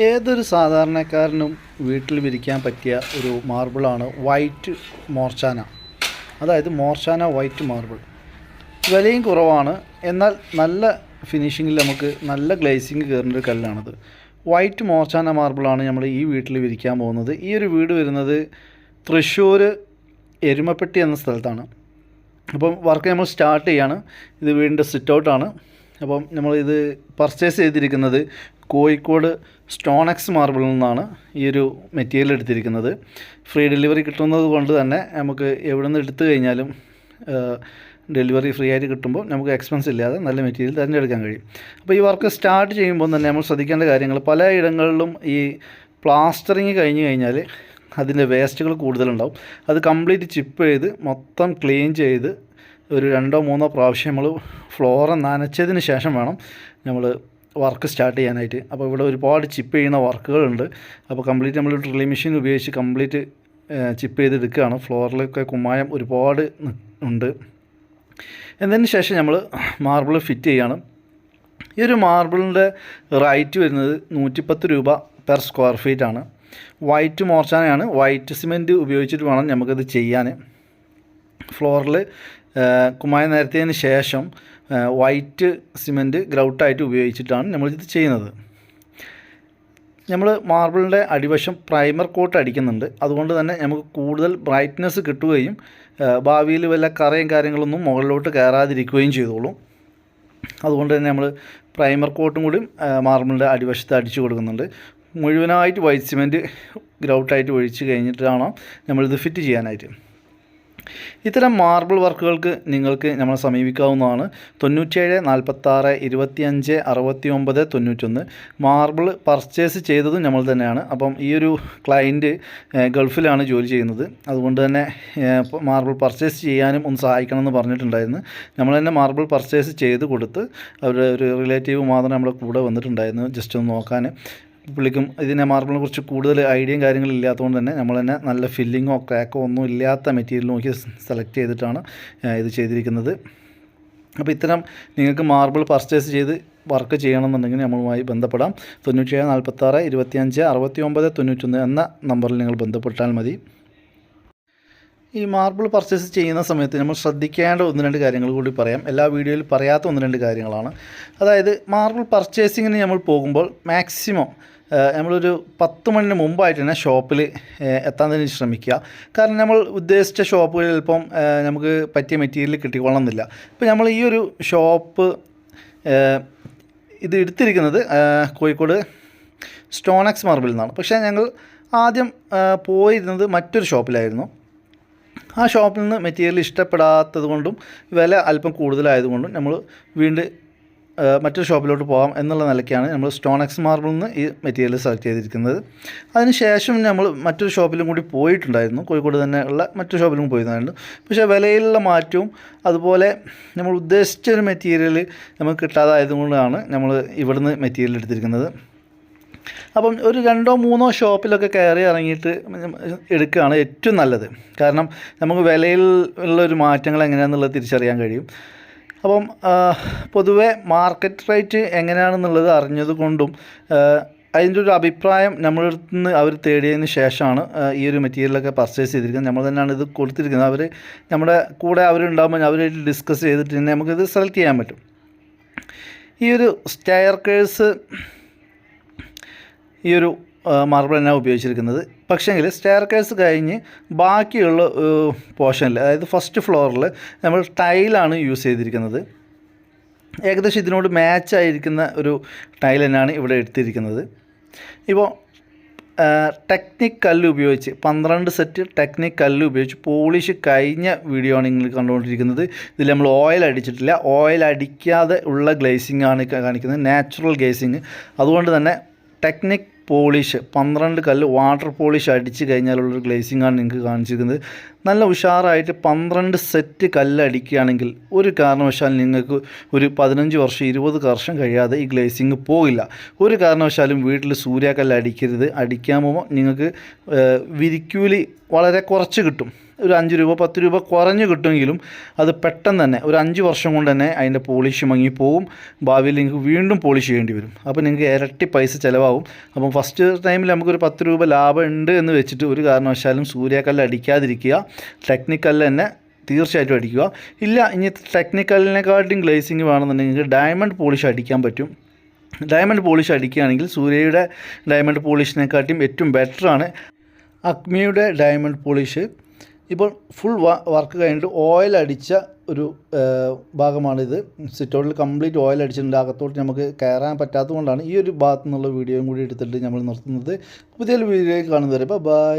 ഏതൊരു സാധാരണക്കാരനും വീട്ടിൽ വിരിക്കാൻ പറ്റിയ ഒരു മാർബിളാണ് വൈറ്റ് മോർച്ചാന. അതായത് മോർച്ചാന വൈറ്റ് മാർബിൾ. വിലയും കുറവാണ്. എന്നാൽ നല്ല ഫിനിഷിങ്ങിൽ നമുക്ക് നല്ല ഗ്ലേസിങ് കയറുന്ന ഒരു കല്ലാണത്. വൈറ്റ് മോർച്ചാന മാർബിളാണ് നമ്മൾ ഈ വീട്ടിൽ വിരിക്കാൻ പോകുന്നത്. ഈ ഒരു വീട് വരുന്നത് തൃശ്ശൂർ എരുമപ്പെട്ടി എന്ന സ്ഥലത്താണ്. അപ്പം വർക്ക് നമ്മൾ സ്റ്റാർട്ട് ചെയ്യാണ്. ഇത് വീടിന്റെ സിറ്റ് ഔട്ടാണ്. അപ്പം നമ്മളിത് പർച്ചേസ് ചെയ്തിരിക്കുന്നത് കോഴിക്കോട് സ്റ്റോണക്സ് മാർബിളിൽ നിന്നാണ് ഈ ഒരു മെറ്റീരിയൽ എടുത്തിരിക്കുന്നത്. ഫ്രീ ഡെലിവറി കിട്ടുന്നത് കൊണ്ട് തന്നെ നമുക്ക് എവിടെ നിന്ന് എടുത്തു കഴിഞ്ഞാലും ഡെലിവറി ഫ്രീ ആയിട്ട് കിട്ടുമ്പോൾ നമുക്ക് എക്സ്പെൻസ് ഇല്ലാതെ നല്ല മെറ്റീരിയൽ തിരഞ്ഞെടുക്കാൻ കഴിയും. അപ്പോൾ ഈ വർക്ക് സ്റ്റാർട്ട് ചെയ്യുമ്പോൾ തന്നെ നമ്മൾ ശ്രദ്ധിക്കേണ്ട കാര്യങ്ങൾ പല ഇടങ്ങളിലും ഈ പ്ലാസ്റ്ററിങ് കഴിഞ്ഞ് കഴിഞ്ഞാൽ അതിന്റെ വേസ്റ്റുകൾ കൂടുതലുണ്ടാവും. അത് കംപ്ലീറ്റ് ചിപ്പ് ചെയ്ത് മൊത്തം ക്ലീൻ ചെയ്ത് ഒരു രണ്ടോ മൂന്നോ പ്രാവശ്യം നമ്മൾ ഫ്ലോർ നനച്ചതിന് ശേഷം വേണം നമ്മൾ വർക്ക് സ്റ്റാർട്ട് ചെയ്യാനായിട്ട്. അപ്പോൾ ഇവിടെ ഒരുപാട് ചിപ്പ് ചെയ്യുന്ന വർക്കുകളുണ്ട്. അപ്പോൾ കംപ്ലീറ്റ് നമ്മൾ ഡ്രില്ലിംഗ് മെഷീൻ ഉപയോഗിച്ച് കംപ്ലീറ്റ് ചിപ്പ് ചെയ്തെടുക്കുകയാണ്. ഫ്ലോറിലൊക്കെ കുമ്മായം ഒരുപാട് ഉണ്ട്. എന്നതിന് ശേഷം നമ്മൾ മാർബിൾ ഫിറ്റ് ചെയ്യാണ്. ഈ ഒരു മാർബിളിന്റെ റൈറ്റ് വരുന്നത് നൂറ്റിപ്പത്ത് രൂപ പെർ സ്ക്വയർ ഫീറ്റ് ആണ് വൈറ്റ് മോർച്ചാനയാണ് വൈറ്റ് സിമെന്റ് ഉപയോഗിച്ചിട്ട് വേണം നമുക്കത് ചെയ്യാൻ. ഫ്ലോറിൽ കുമ്മായം നിരത്തിയതിന് ശേഷം വൈറ്റ് സിമെന്റ് ഗ്രൗട്ടായിട്ട് ഉപയോഗിച്ചിട്ടാണ് നമ്മളിത് ചെയ്യുന്നത്. നമ്മൾ മാർബിളിന്റെ അടിവശം പ്രൈമർ കോട്ട് അടിക്കുന്നുണ്ട്. അതുകൊണ്ട് തന്നെ നമുക്ക് കൂടുതൽ ബ്രൈറ്റ്നെസ് കിട്ടുകയും ഭാവിയിൽ വല്ല കറയും കാര്യങ്ങളൊന്നും മുകളിലോട്ട് കയറാതിരിക്കുകയും ചെയ്തോളും. അതുകൊണ്ട് തന്നെ നമ്മൾ പ്രൈമർ കോട്ടും കൂടി മാർബിളിന്റെ അടിവശത്ത് അടിച്ചു കൊടുക്കുന്നുണ്ട്. മുഴുവനായിട്ട് വൈറ്റ് സിമെന്റ് ഗ്രൗട്ടായിട്ട് ഒഴിച്ച് കഴിഞ്ഞിട്ടാണ് നമ്മളിത് ഫിറ്റ് ചെയ്യാനായിട്ട്. ഇത്തരം മാർബിൾ വർക്കുകൾക്ക് നിങ്ങൾക്ക് നമ്മളെ സമീപിക്കാവുന്നതാണ്. തൊണ്ണൂറ്റേഴ് നാൽപ്പത്താറ് ഇരുപത്തിയഞ്ച് അറുപത്തി ഒമ്പത് തൊണ്ണൂറ്റൊന്ന്. മാർബിൾ പർച്ചേസ് ചെയ്തതും നമ്മൾ തന്നെയാണ്. അപ്പം ഈ ഒരു ക്ലയന്റ് ഗൾഫിലാണ് ജോലി ചെയ്യുന്നത്. അതുകൊണ്ട് തന്നെ മാർബിൾ പർച്ചേസ് ചെയ്യാനും ഒന്ന് സഹായിക്കണമെന്ന് പറഞ്ഞിട്ടുണ്ടായിരുന്നു. നമ്മൾ തന്നെ മാർബിൾ പർച്ചേസ് ചെയ്ത് കൊടുത്ത് അവരുടെ ഒരു റിലേറ്റീവ് മാത്രം നമ്മുടെ കൂടെ വന്നിട്ടുണ്ടായിരുന്നു ജസ്റ്റ് ഒന്ന് നോക്കാൻ. പുള്ളിക്കും ഇതിനെ മാർബിളിനെ കുറിച്ച് കൂടുതൽ ഐഡിയയും കാര്യങ്ങളും ഇല്ലാത്തതുകൊണ്ട് തന്നെ നമ്മൾ തന്നെ നല്ല ഫില്ലിങ്ങോ ക്രാക്കോ ഒന്നും ഇല്ലാത്ത മെറ്റീരിയൽ നോക്കി സെലക്ട് ചെയ്തിട്ടാണ് ഇത് ചെയ്തിരിക്കുന്നത്. അപ്പോൾ ഇത്തരം നിങ്ങൾക്ക് മാർബിൾ പർച്ചേസ് ചെയ്ത് വർക്ക് ചെയ്യണമെന്നുണ്ടെങ്കിൽ നമ്മളുമായി ബന്ധപ്പെടാം. തൊണ്ണൂറ്റേഴ് നാൽപ്പത്താറ് ഇരുപത്തിയഞ്ച് അറുപത്തി ഒമ്പത് തൊണ്ണൂറ്റൊന്ന് എന്ന നമ്പറിൽ നിങ്ങൾ ബന്ധപ്പെട്ടാൽ മതി. ഈ മാർബിൾ പർച്ചേസ് ചെയ്യുന്ന സമയത്ത് നമ്മൾ ശ്രദ്ധിക്കേണ്ട ഒന്ന് രണ്ട് കാര്യങ്ങൾ കൂടി പറയാം. എല്ലാ വീഡിയോയിൽ പറയാത്ത ഒന്ന് രണ്ട് കാര്യങ്ങളാണ്. അതായത് മാർബിൾ പർച്ചേസിങ്ങിന് നമ്മൾ പോകുമ്പോൾ മാക്സിമം നമ്മളൊരു പത്ത് മണിന് മുമ്പായിട്ട് തന്നെ ഷോപ്പിൽ എത്താൻ തന്നെ ശ്രമിക്കുക. കാരണം നമ്മൾ ഉദ്ദേശിച്ച ഷോപ്പുകളിൽ ചിലപ്പം നമുക്ക് പറ്റിയ മെറ്റീരിയൽ കിട്ടിക്കൊള്ളുന്നില്ല ഇപ്പോൾ നമ്മൾ ഈ ഒരു ഷോപ്പ് ഇത് എടുത്തിരിക്കുന്നത് കോഴിക്കോട് സ്റ്റോണക്സ് മാർബിളിൽ നിന്നാണ് പക്ഷേ ഞങ്ങൾ ആദ്യം പോയിരുന്നത് മറ്റൊരു ഷോപ്പിലായിരുന്നു ആ ഷോപ്പിൽ നിന്ന് മെറ്റീരിയൽ ഇഷ്ടപ്പെടാത്തത് കൊണ്ടും വില അല്പം കൂടുതലായതുകൊണ്ടും നമ്മൾ വീണ്ടും മറ്റൊരു ഷോപ്പിലോട്ട് പോകാം എന്നുള്ള നിലയ്ക്കാണ് നമ്മൾ സ്റ്റോൺ എക്സ് മാർബിളിൽ നിന്ന് ഈ മെറ്റീരിയൽ സെലക്ട് ചെയ്തിരിക്കുന്നത്. അതിനുശേഷം നമ്മൾ മറ്റൊരു ഷോപ്പിലും കൂടി പോയിട്ടുണ്ടായിരുന്നു. കോഴിക്കോട് തന്നെ ഉള്ള മറ്റൊരു ഷോപ്പിലും പോയിരുന്നായിരുന്നു പക്ഷേ വിലയിലുള്ള മാറ്റവും അതുപോലെ നമ്മൾ ഉദ്ദേശിച്ച ഒരു മെറ്റീരിയൽ നമുക്ക് കിട്ടാതായതുകൊണ്ടാണ് നമ്മൾ ഇവിടുന്ന് മെറ്റീരിയൽ എടുത്തിരിക്കുന്നത്. അപ്പം ഒരു രണ്ടോ മൂന്നോ ഷോപ്പിലൊക്കെ കയറി ഇറങ്ങിയിട്ട് എടുക്കുകയാണ് ഏറ്റവും നല്ലത്. കാരണം നമുക്ക് വിലയിൽ ഉള്ള ഒരു മാറ്റങ്ങൾ എങ്ങനെയാണെന്നുള്ളത് തിരിച്ചറിയാൻ കഴിയും. അപ്പം പൊതുവെ മാർക്കറ്റ് റേറ്റ് എങ്ങനെയാണെന്നുള്ളത് അറിഞ്ഞത് കൊണ്ടും അതിന്റെ ഒരു അഭിപ്രായം നമ്മളുടെ അടുത്ത് നിന്ന് അവർ തേടിയതിന് ശേഷമാണ് ഈ ഒരു മെറ്റീരിയലൊക്കെ പർച്ചേസ് ചെയ്തിരിക്കുന്നത്. നമ്മൾ തന്നെയാണ് ഇത് കൊടുത്തിരിക്കുന്നത്. അവർ നമ്മുടെ കൂടെ അവരുണ്ടാകുമ്പോൾ അവരായിട്ട് ഡിസ്കസ് ചെയ്തിട്ട് തന്നെ നമുക്കിത് സെലക്ട് ചെയ്യാൻ പറ്റും. ഈ ഒരു സ്റ്റെയർ കേഴ്സ് ഈ ഒരു മാർബിൾ തന്നെ ഉപയോഗിച്ചിരിക്കുന്നത്. പക്ഷേങ്കിൽ സ്റ്റെയർ കേസ് കഴിഞ്ഞ് ബാക്കിയുള്ള പോർഷനിൽ അതായത് ഫസ്റ്റ് ഫ്ലോറിൽ നമ്മൾ ടൈലാണ് യൂസ് ചെയ്തിരിക്കുന്നത്. ഏകദേശം ഇതിനോട് മാച്ചായിരിക്കുന്ന ഒരു ടൈൽ തന്നെയാണ് ഇവിടെ എടുത്തിരിക്കുന്നത്. ഇപ്പോൾ ടെക്നിക് കല്ല് ഉപയോഗിച്ച് പന്ത്രണ്ട് സെറ്റ് ടെക്നിക് കല്ല് ഉപയോഗിച്ച് പോളിഷ് കഴിഞ്ഞ വീഡിയോ ആണ് നിങ്ങൾ കണ്ടുകൊണ്ടിരിക്കുന്നത്. ഇതിൽ നമ്മൾ ഓയിൽ അടിച്ചിട്ടില്ല. ഓയിൽ അടിക്കാതെ ഉള്ള ഗ്ലേസിംഗ് ആണ് കാണിക്കുന്നത്. നാച്ചുറൽ ഗ്ലേസിങ് അതുകൊണ്ട് തന്നെ ടെക്നിക് പോളിഷ് പന്ത്രണ്ട് കല്ല് വാട്ടർ പോളിഷ് അടിച്ച് കഴിഞ്ഞാലുള്ളൊരു ഗ്ലേസിംഗ് ആണ് നിങ്ങൾക്ക് കാണിച്ചിരിക്കുന്നത്. നല്ല ഉഷാറായിട്ട് പന്ത്രണ്ട് സെറ്റ് കല്ലടിക്കുകയാണെങ്കിൽ ഒരു കാരണവശാലും നിങ്ങൾക്ക് ഒരു പതിനഞ്ച് വർഷം ഇരുപത് വർഷം കഴിയാതെ ഈ ഗ്ലേസിങ് പോകില്ല. ഒരു കാരണവശാലും വീട്ടിൽ സൂര്യക്കല്ല് അടിക്കരുത്. അടിക്കാൻ പോകുമ്പോൾ നിങ്ങൾക്ക് വിരിക്കൂലി വളരെ കുറച്ച് കിട്ടും. ഒരു അഞ്ച് രൂപ പത്ത് രൂപ കുറഞ്ഞ് കിട്ടുമെങ്കിലും അത് പെട്ടെന്ന് തന്നെ ഒരു അഞ്ച് വർഷം കൊണ്ട് തന്നെ അതിന്റെ പോളിഷ് മങ്ങിപ്പോവും ഭാവിയിൽ നിങ്ങൾക്ക് വീണ്ടും പോളിഷ് ചെയ്യേണ്ടി വരും. അപ്പോൾ നിങ്ങൾക്ക് ഇരട്ടി പൈസ ചിലവാകും. അപ്പം ഫസ്റ്റ് ടൈമിൽ നമുക്കൊരു പത്ത് രൂപ ലാഭം ഉണ്ട് എന്ന് വെച്ചിട്ട് ഒരു കാരണവശാലും സൂര്യക്കല്ല് അടിക്കാതിരിക്കുക. ടെക്നിക്കല്ല് തന്നെ തീർച്ചയായിട്ടും അടിക്കുക. ഇല്ല ഇനി ടെക്നിക്കലിനെക്കാട്ടും ഗ്ലേസിങ് വേണമെന്നുണ്ടെങ്കിൽ ഡയമണ്ട് പോളിഷ് അടിക്കാൻ പറ്റും. ഡയമണ്ട് പോളിഷ് അടിക്കുകയാണെങ്കിൽ സൂര്യയുടെ ഡയമണ്ട് പോളിഷിനെക്കാട്ടിയും ഏറ്റവും ബെറ്ററാണ് അക്മിയുടെ ഡയമണ്ട് പോളിഷ്. ഇപ്പോൾ ഫുൾ വർക്ക് കഴിഞ്ഞിട്ട് ഓയിൽ അടിച്ച ഒരു ഭാഗമാണിത്. സിറ്റൗട്ടിൽ കംപ്ലീറ്റ് ഓയിൽ അടിച്ചിട്ടുണ്ട്. അകത്തോട്ട് നമുക്ക് കയറാൻ പറ്റാത്തത് കൊണ്ടാണ് ഈ ഒരു ഭാഗത്തു നിന്നുള്ള വീഡിയോയും കൂടി എടുത്തിട്ട് നമ്മൾ നിർത്തുന്നത്. പുതിയൊരു വീഡിയോയിൽ കാണുന്നവരെ ബൈ